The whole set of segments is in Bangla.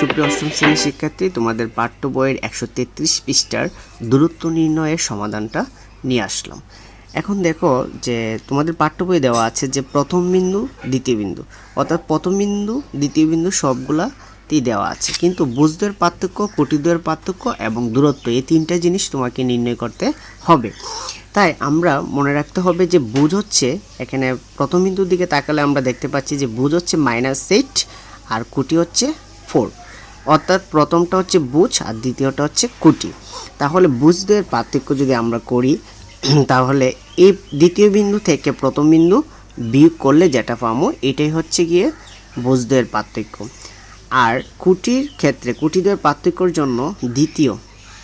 সুপ্রিয় অষ্টম শ্রেণির শিক্ষার্থী, তোমাদের পাঠ্য বইয়ের একশো তেত্রিশ পৃষ্ঠার দূরত্ব নির্ণয়ের সমাধানটা নিয়ে আসলাম। এখন দেখো যে তোমাদের পাঠ্য বই দেওয়া আছে যে প্রথম বিন্দু, দ্বিতীয় বিন্দু। অর্থাৎ প্রথম বিন্দু, দ্বিতীয় বিন্দু সবগুলাতেই দেওয়া আছে। কিন্তু বুঝদের পার্থক্য কোটিদ্বয়ের পার্থক্য এবং দূরত্ব, এই তিনটা জিনিস তোমাকে নির্ণয় করতে হবে। তাই আমরা মনে রাখতে হবে যে বুঝ হচ্ছে, এখানে প্রথম বিন্দুর দিকে তাকালে আমরা দেখতে পাচ্ছি যে বুঝ হচ্ছে মাইনাস এইট আর কুটি হচ্ছে ফোর অর্থাৎ প্রথমটা হচ্ছে বুঝ আর দ্বিতীয়টা হচ্ছে কুটি। তাহলে বুঝদের পার্থক্য যদি আমরা করি, তাহলে এই দ্বিতীয় বিন্দু থেকে প্রথম বিন্দু বিয়োগ করলে যেটা পাবো, এটাই হচ্ছে গিয়ে বুঝদের পার্থক্য। আর কুটির ক্ষেত্রে, কুটিদের পার্থক্যর জন্য দ্বিতীয়,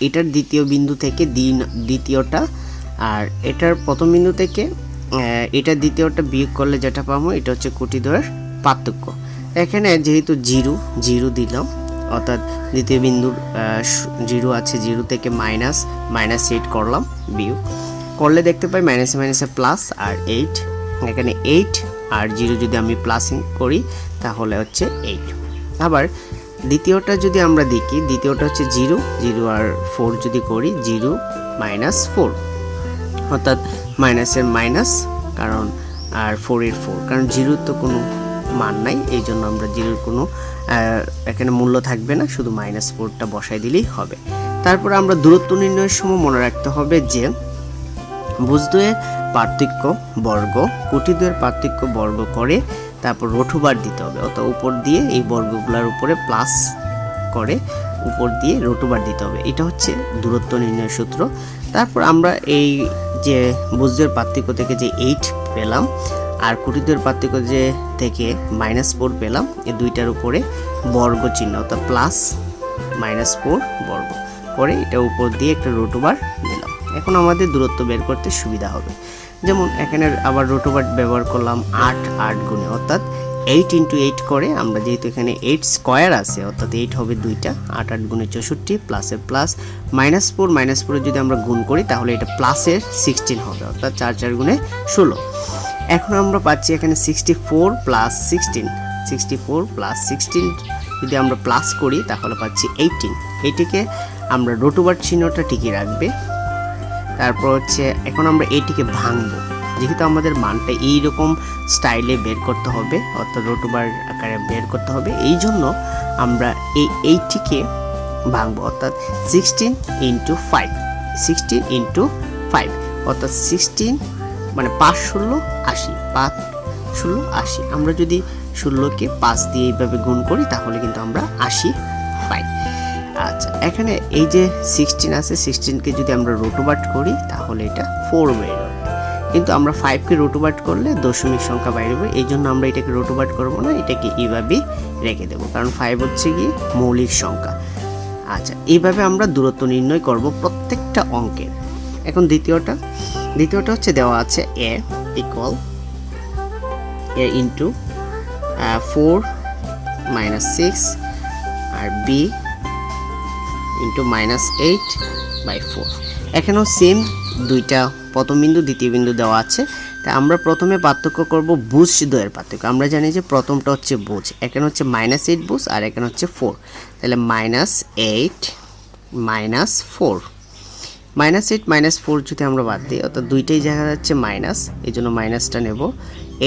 এটার দ্বিতীয় বিন্দু থেকে দিন, দ্বিতীয়টা, আর এটার প্রথম বিন্দু থেকে এটার দ্বিতীয়টা বিয়োগ করলে যেটা পাবো, এটা হচ্ছে কুটিদ্বয়ের পার্থক্য। এখানে যেহেতু জিরো জিরো দিলাম অর্থাৎ দ্বিতীয় বিন্দুর জিরো আছে, জিরো থেকে মাইনাস মাইনাস এইট করলাম, বিয়োগ। করলে দেখতে পাই মাইনাসে মাইনাসে প্লাস আর এইট এখানে এইট আর জিরো যদি আমি প্লাসিং করি, তাহলে হচ্ছে এইট আবার দ্বিতীয়টা যদি আমরা দেখি, দ্বিতীয়টা হচ্ছে জিরো জিরো আর ফোর যদি করি, জিরো মাইনাস ফোর অর্থাৎ মাইনাসের মাইনাস কারণ, আর ফোরের ফোর কারণ জিরোর তো কোনো মান নাই, এই জন্য আমরা জিরোর কোনো এখানে মূল্য থাকবে না, শুধু মাইনাস ফোরটা বসাই দিলেই হবে। তারপর আমরা দূরত্ব নির্ণয়ের সময় মনে রাখতে হবে যে, বুঝদুয়ের পার্থক্য বর্গ কুটিদ্বয়ের পার্থক্য বর্গ করে তারপর রোঠবার দিতে হবে, অর্থাৎ উপর দিয়ে এই বর্গগুলোর উপরে প্লাস করে উপর দিয়ে রোটোবার দিতে হবে। এটা হচ্ছে দূরত্ব নির্ণয়ের সূত্র। তারপর আমরা এই যে বুঝদের পার্থক্য থেকে যে এইট পেলাম আর কুটিদের পার্থক্য যে থেকে মাইনাস ফোর পেলাম। এই দুইটার উপরে বর্গ চিহ্ন, অর্থাৎ প্লাস মাইনাস ফোর বর্গ। করে এটা উপর দিয়ে একটা রোটোবার দিলাম। এখন আমাদের দূরত্ব বের করতে সুবিধা হবে। যেমন এখানে আবার রোটোবার ব্যবহার করলাম আট আট গুণে, অর্থাৎ এইট ইন্টু এইট করে আমরা যেহেতু এখানে এইট স্কোয়ার আছে, অর্থাৎ এইট হবে দুইটা, আট আট গুণে চৌষট্টি প্লাসের প্লাস মাইনাস ফোর মাইনাস ফোরে যদি আমরা গুণ করি, তাহলে এটা প্লাসের সিক্সটিন হবে, অর্থাৎ চার চার গুণে ষোলো। এখন আমরা পাচ্ছি এখানে sixty four plus sixteen sixty four plus sixteen যদি আমরা প্লাস করি, তাহলে পাচ্ছি এইটিন এইটিকে আমরা রোটোবার চিহ্নটা টিকিয়ে রাখবে। তারপর হচ্ছে, এখন আমরা এইটিকে ভাঙবো। যেহেতু আমাদের মানটা এই রকম স্টাইলে বের করতে হবে, অর্থাৎ রোটোবার আকারে বের করতে হবে, এই জন্য আমরা এই এইটিকে ভাঙবো, অর্থাৎ sixteen into five sixteen into five অর্থাৎ সিক্সটিন মানে পাঁচ ষোলো আশি, পাঁচ ষোলো আশি। আমরা যদি ষোলোকে পাঁচ দিয়ে এইভাবে গুণ করি, তাহলে কিন্তু আমরা আশি পাই। আচ্ছা এখানে এই যে সিক্সটিন আছে সিক্সটিনকে যদি আমরা রোটোবাট করি, তাহলে এটা ফোর বেরোবে কিন্তু আমরা ফাইভকে রোটোবাট করলে দশমিক সংখ্যা বাইরে হবে। এই জন্য আমরা এটাকে রোটোবাট করব না, এটাকে এইভাবেই রেখে দেবো। কারণ ফাইভ হচ্ছে কি মৌলিক সংখ্যা। আচ্ছা এইভাবে আমরা দূরত্ব নির্ণয় করব প্রত্যেকটা অঙ্কের। এখন দ্বিতীয়টা। দ্বিতীয়টা হচ্ছে দেওয়া আছে A equal A into four minus six R B into minus eight by four এখানেও সেম দুইটা প্রথম বিন্দু দ্বিতীয় বিন্দু দেওয়া আছে। তা আমরা প্রথমে পার্থক্য করব বুঝ দ্বয়ের পার্থক্য। আমরা জানি যে প্রথমটা হচ্ছে বুঝ, এখানে হচ্ছে মাইনাস এইট বুঝ আর এখানে হচ্ছে ফোর তাহলে minus eight minus four minus eight, minus four যদি আমরা বাদ দিই, অর্থাৎ দুইটাই দেখা যাচ্ছে মাইনাস, এই জন্য মাইনাসটা নেব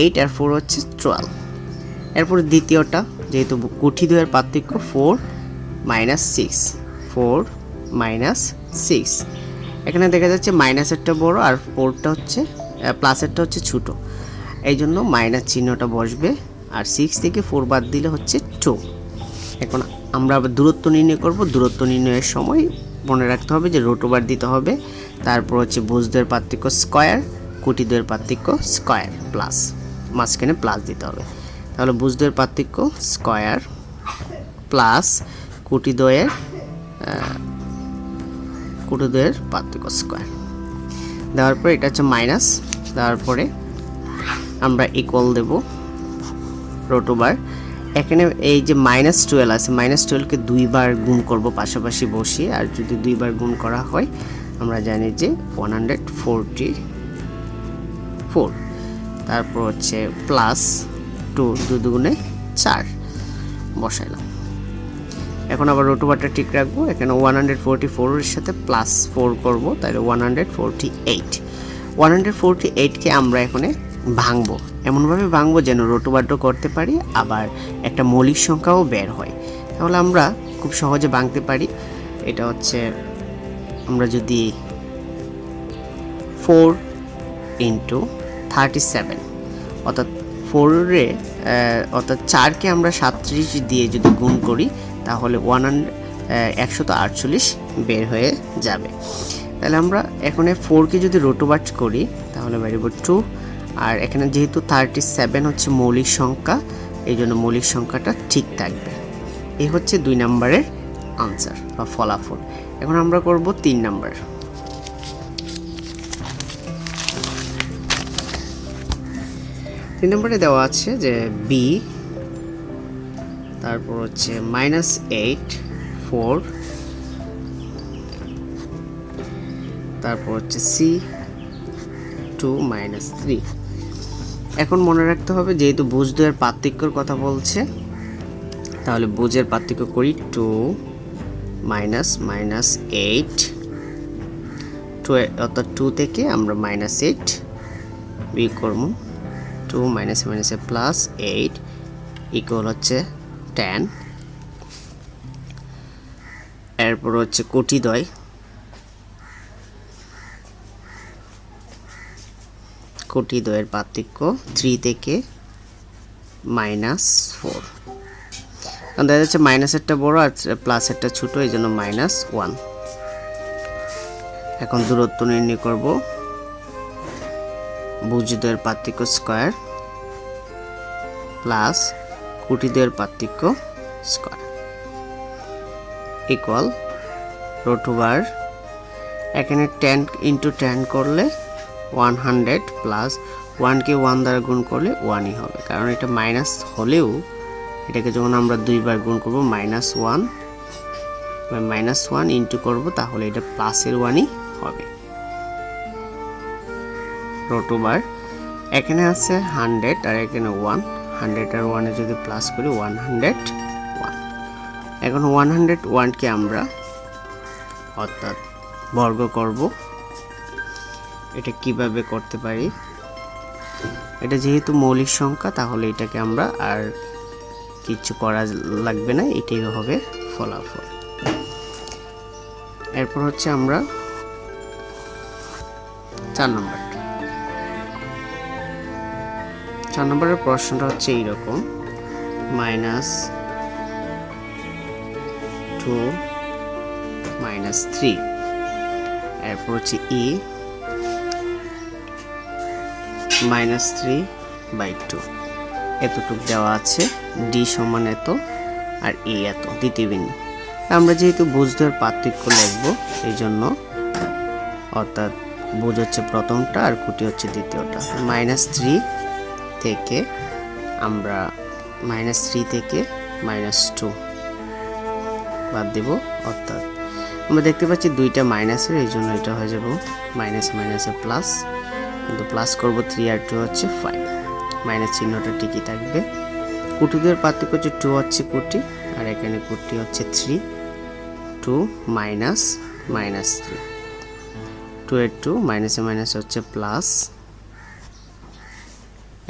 এইট আর ফোর হচ্ছে টুয়েলভ এরপর দ্বিতীয়টা, যেহেতু কুঠি দ্বয়ের পার্থক্য four minus six four minus six এখানে দেখা যাচ্ছে মাইনাসেরটা বড় আর ফোরটা হচ্ছে প্লাসেরটা হচ্ছে ছোটো। এই জন্য মাইনাস চিহ্নটা বসবে আর সিক্স থেকে ফোর বাদ দিলে হচ্ছে টু এখন আমরা দূরত্ব নির্ণয় করব। দূরত্ব নির্ণয়ের সময় মনে রাখতে হবে যে রোটোবার দিতে হবে। তারপর হচ্ছে বুঝদের পার্থক্য স্কোয়ার কুটিদের পার্থক্য স্কোয়ার প্লাস মাঝখানে প্লাস দিতে হবে। তাহলে বুঝদের পার্থক্য স্কোয়ার প্লাস কুটিদ্বয়ের কুটিদ্বয়ের পার্থক্য স্কোয়ার দেওয়ার পরে এটা হচ্ছে মাইনাস দেওয়ার পরে আমরা ইকুয়াল দেব রোটোবার এখানে এই যে মাইনাস টুয়েলভ আছে মাইনাস টুয়েলভকে দুইবার গুণ করব পাশাপাশি বসিয়ে, আর যদি দুইবার গুণ করা হয়, আমরা জানি যে ওয়ান হান্ড্রেড ফোরটি ফোর তারপর হচ্ছে প্লাস টু দু দুগুণে চার বসাইলাম। এখন আবার রোটোবারটা ঠিক রাখব, এখানে ওয়ান হান্ড্রেড ফোরটি ফোরের সাথে প্লাস ফোর করব, তাহলে one hundred forty eight one hundred forty এইটকে আমরা এখানে ভাঙবো। এমনভাবে ভাঙবো যেন রোটোবারটা করতে পারি, আবার একটা মৌলিক সংখ্যাও বের হয়। তাহলে আমরা খুব সহজে ভাঙতে পারি। এটা হচ্ছে আমরা যদি ফোর ইন্টু থার্টি সেভেন, অর্থাৎ ফোরে অর্থাৎ চারকে আমরা সাতত্রিশ দিয়ে যদি গুণ করি, তাহলে ওয়ান হান্ড্রেড একশত আটচল্লিশ বের হয়ে যাবে। তাহলে আমরা এখানে ফোরকে যদি রোটোবাট করি, তাহলে বেরোব টু আর এখানে যেহেতু থার্টি সেভেন হচ্ছে মৌলিক সংখ্যা, এই জন্য মৌলিক সংখ্যাটা ঠিক থাকবে। এই হচ্ছে দুই নম্বরের আনসার বা ফলাফল। এখন আমরা করব তিন নম্বর। তিন নম্বরে দেওয়া আছে যে বি তারপর হচ্ছে মাইনাস এইট ফোর তারপর হচ্ছে সি টু মাইনাস থ্রি এখন মনে রাখতে হবে, যেহেতু বুঝ দুয়ের পার্থক্যর কথা বলছে, তাহলে বুঝের পার্থক্য করি two minus minus eight. Two অর্থাৎ টু থেকে আমরা মাইনাস এইট বিয়োগ করব। টু মাইনাস মাইনাসে প্লাস এইট ইকুয়াল হচ্ছে টেন। এরপর হচ্ছে কোটি দয় কোটি দয়ের পার্থক্য থ্রি থেকে মাইনাস ফোর কারণ দেখা যাচ্ছে মাইনাসেরটা বড় আর প্লাসেরটা ছোট, এই জন্য মাইনাস ওয়ান এখন দূরত্ব নির্ণয় করব। বুঝদের পার্থক্য স্কোয়ার প্লাস কোটি কুটিদের পার্থক্য স্কোয়ার ইকুয়াল রোটোবার এখানে টেন ইন্টু টেন করলে ওয়ান হান্ড্রেড প্লাস ওয়ানকে ওয়ান দ্বারা গুণ করলে ওয়ানই হবে। কারণ এটা মাইনাস হলেও এটাকে যখন আমরা দুইবার গুণ করব minus one minus one into করব, তাহলে এটা প্লাসের ওয়ানই হবে। রোটোবার এখানে আছে হান্ড্রেড আর এখানে ওয়ান হান্ড্রেড আর ওয়ানে যদি প্লাস করি ওয়ান হান্ড্রেড ওয়ান এখন ওয়ান হান্ড্রেড ওয়ানকে আমরা অর্থাৎ বর্গ করব। এটা কীভাবে করতে পারি? এটা যেহেতু মৌলিক সংখ্যা, তাহলে এটাকে আমরা আর কিচ্ছু করা লাগবে না, এটাই হবে ফলাফল। এরপর হচ্ছে আমরা চার নম্বরটা চার নম্বরের প্রশ্নটা হচ্ছে এইরকম। Minus two minus three. এরপর হচ্ছে ই মাইনাস থ্রি বাই টু। এতটুক দেওয়া আছে ডি সমান এত আর ই এত, দ্বিতীয় বিন্দু। আমরা যেহেতু বুঝদের পার্থক্য লিখব, এই জন্য অর্থাৎ বুঝ হচ্ছে প্রথমটা আর কুটি হচ্ছে দ্বিতীয়টা। মাইনাস থ্রি থেকে আমরা মাইনাস থ্রি থেকে মাইনাস টু বাদ দেব, অর্থাৎ আমরা দেখতে পাচ্ছি দুইটা মাইনাসের, এই জন্য এটা হয়ে যাব মাইনাস মাইনাসে প্লাস কিন্তু প্লাস করব থ্রি আর টু হচ্ছে ফাইভ মাইনাস চিহ্নটা ঠিকই থাকবে। কুটিদের পার্থক্য হচ্ছে টু হচ্ছে কুটি, আর এখানে কুটি হচ্ছে three two minus minus three two এর টু মাইনাসে মাইনাস হচ্ছে প্লাস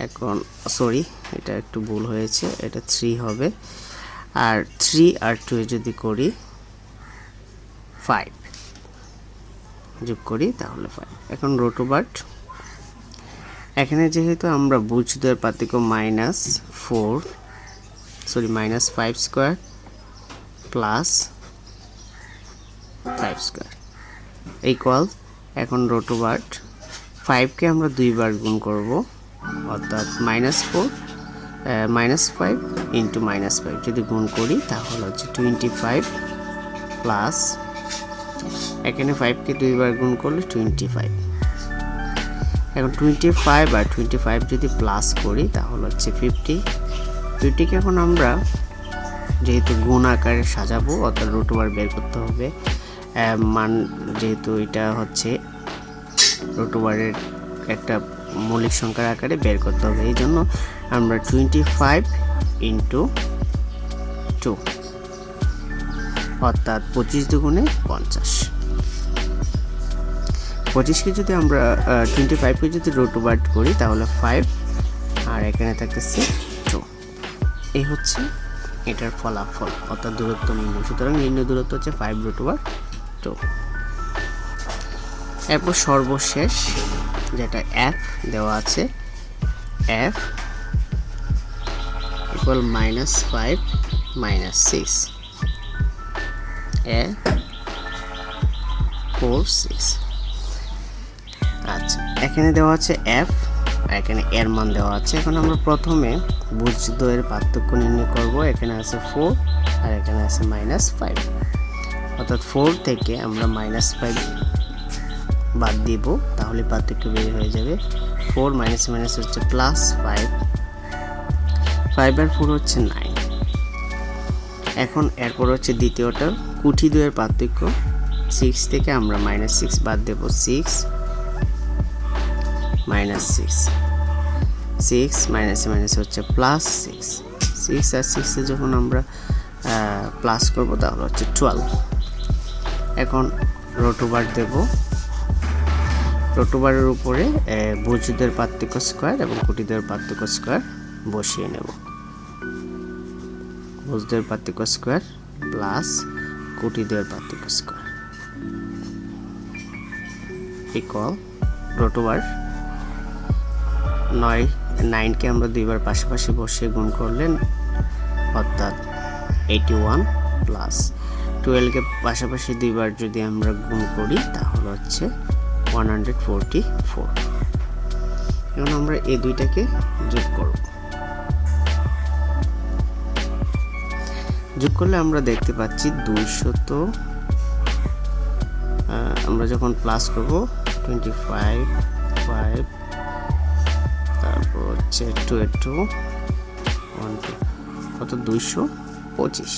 এখন সরি এটা একটু ভুল হয়েছে, এটা থ্রি হবে। আর থ্রি আর টু যদি করি ফাইভ যোগ করি, তাহলে ফাইভ এখন রোটোবার্ট এখানে যেহেতু আমরা বুঝদের পার্থক্য minus four sorry minus five square plus five square equal এখন রোটো রোটোবার্ট ফাইভকে আমরা দুইবার গুণ করব, অর্থাৎ minus four minus five into minus five যদি গুণ করি তাহলে হচ্ছে টোয়েন্টি ফাইভ প্লাস এখানে ফাইভকে দুইবার গুণ করলে টোয়েন্টি ফাইভ এখন টোয়েন্টি ফাইভ আর টোয়েন্টি ফাইভ যদি প্লাস করি, তাহলে হচ্ছে ফিফটি ফিফটিকে এখন আমরা যেহেতু গুণ আকারে সাজাবো, অর্থাৎ রুট ওভার বের করতে হবে মান যেহেতু এটা হচ্ছে রুট ওভারের একটা মৌলিক সংখ্যার আকারে বের করতে হবে। এই জন্য আমরা টোয়েন্টি ফাইভ ইন্টু টু অর্থাৎ পঁচিশ দুগুণে পঞ্চাশ। পঁচিশকে যদি আমরা টোয়েন্টি ফাইভকে যদি রুট ওভার করি, তাহলে ফাইভ আর এখানে থাকতেছে টু এই হচ্ছে এটার ফলাফল, অর্থাৎ দূরত্ব নির্ণয়। সুতরাং নির্ণয় দূরত্ব হচ্ছে ফাইভ রুট ওভার টু এরপর সর্বশেষ যেটা এফ দেওয়া আছে F equal minus five minus six এ ফোর সিক্স আচ্ছা এখানে দেওয়া আছে এফ আর এখানে এর মান দেওয়া আছে। এখন আমরা প্রথমে বুঝদ্বয়ের পার্থক্য নির্ণয় করব। এখানে আছে ফোর আর এখানে আছে মাইনাস ফাইভ অর্থাৎ ফোর থেকে আমরা মাইনাস ফাইভ বাদ দিব, তাহলে পার্থক্য বের হয়ে যাবে। ফোর মাইনাস মাইনাস হচ্ছে প্লাস ফাইভ ফাইভ আর ফোর হচ্ছে নাইন এখন এরপর হচ্ছে দ্বিতীয়টা। কুঠি দুয়ের পার্থক্য। সিক্স থেকে আমরা মাইনাস সিক্স বাদ দেব। Six minus six six minus minus হচ্ছে প্লাস সিক্স সিক্স আর সিক্সে যখন আমরা প্লাস করব তাহলে হচ্ছে টুয়েলভ এখন রোটোবার দেব। রোটোবারের উপরে বুজুদের পার্থক্য স্কোয়ার এবং কুটিদের পার্থক্য স্কোয়ার বসিয়ে নেব। বুজদের পার্থক্য স্কোয়ার প্লাস কুটিদের পার্থক্য স্কোয়ার ইকুয়াল রোটোবার নয়, নাইনকে আমরা দুইবার পাশাপাশি বসিয়ে গুণ করলেন, অর্থাৎ এইটি ওয়ান প্লাস টুয়েলভকে পাশাপাশি দুইবার যদি আমরা গুণ করি, তাহলে হচ্ছে ওয়ান হান্ড্রেড ফোরটি ফোর এখন আমরা এই দুইটাকে যোগ করব। যোগ করলে আমরা দেখতে পাচ্ছি দুইশত আমরা যখন প্লাস করব টোয়েন্টি ফাইভ ফাইভ হচ্ছে টু টু ওয়ান টু কত? দুইশো পঁচিশ।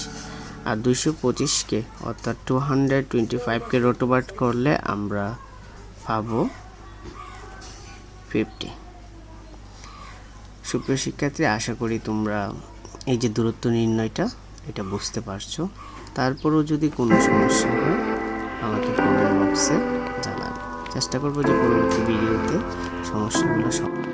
আর দুইশো পঁচিশকে, অর্থাৎ টু হান্ড্রেড টোয়েন্টি ফাইভকে রোটোবার্ট করলে আমরা পাবো ফিফটি সুপ্রিয় শিক্ষার্থী, আশা করি তোমরা এই যে দূরত্ব নির্ণয়টা, এটা বুঝতে পারছ। তারপরও যদি কোনো সমস্যা হয়, আমাকে কমেন্ট বক্সে জানাবে। চেষ্টা করব যে পরবর্তী ভিডিওতে সমস্যাগুলো সমাধান